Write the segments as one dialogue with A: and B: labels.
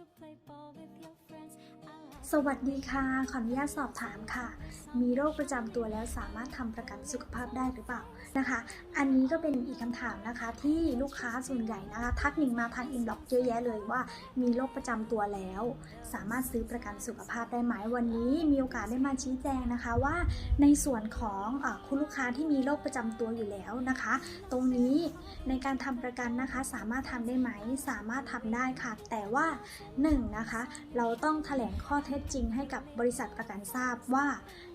A: you play ball with your
B: สวัสดีค่ะ ขออนุญาตสอบถามค่ะ มีโรคประจำตัวแล้วสามารถทำประกันสุขภาพได้หรือเปล่านะคะ อันนี้ก็เป็นอีกคำถามนะคะ ที่ลูกค้าส่วนใหญ่นะคะทักหนิงมาทางอินบ็อกเยอะแยะเลยว่า มีโรคประจำตัวแล้ว สามารถซื้อประกันสุขภาพได้ไหมวันนี้มีโอกาสได้มาชี้แจงนะคะว่า ในส่วนของอคุณลูกค้าที่มีโรคประจำตัวอยู่แล้วนะคะ ตรงนี้ในการทำประกันนะคะสามารถทำได้ไหมสามารถทำได้ค่ะ แต่ว่า 1. นะคะเราต้องแถลงข้อเท็จจริงให้กับบริษัทประกันทราบว่า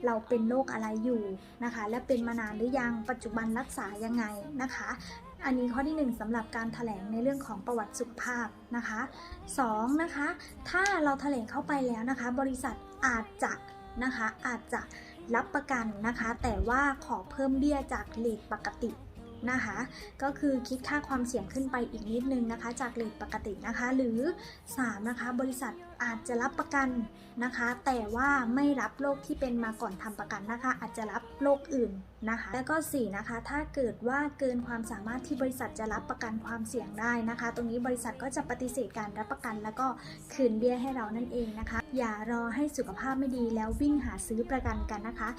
B: เราเป็นโรคอะไรอยู่นะคะ และเป็นมานานหรือยังปัจจุบันรักษายังไงนะคะ อันนี้ข้อที่ 1สำหรับการแถลงในเรื่องของประวัติสุขภาพนะคะ 2. นะคะถ้าเราแถลงเข้าไปแล้วนะคะ บริษัทอาจจะนะคะอาจจะรับประกันนะคะ แต่ว่าขอเพิ่มเบี้ยจากเลทปกตินะคะ ก็คือคิดค่าความเสี่ยงขึ้นไปอีกนิดนึงนะคะ จากเลทปกตินะคะ หรือ 3. นะคะ บริษัทอาจจะรับประกันนะคะ แต่ว่าไม่รับโรคที่เป็นมาก่อนทำประกันนะคะ อาจจะรับโรคอื่นนะคะ แล้วก็ 4. นะคะ ถ้าเกิดว่าเกินความสามารถที่บริษัทจะรับประกันความเสี่ยงได้นะคะ ตรงนี้บริษัทก็จะปฏิเสธการรับประกัน แล้วก็คืนเบี้ยให้เรานั่นเองนะคะ อย่ารอให้สุขภาพไม่ดีแล้ววิ่งหาซื้อประกันกันนะคะ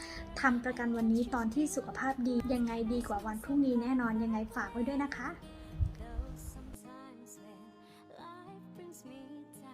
B: ทำประกันวันนี้ตอนที่สุขภาพดียังไงดีกว่าวันพรุ่งนี้แน่นอนยังไงฝากไว้ด้วยนะคะ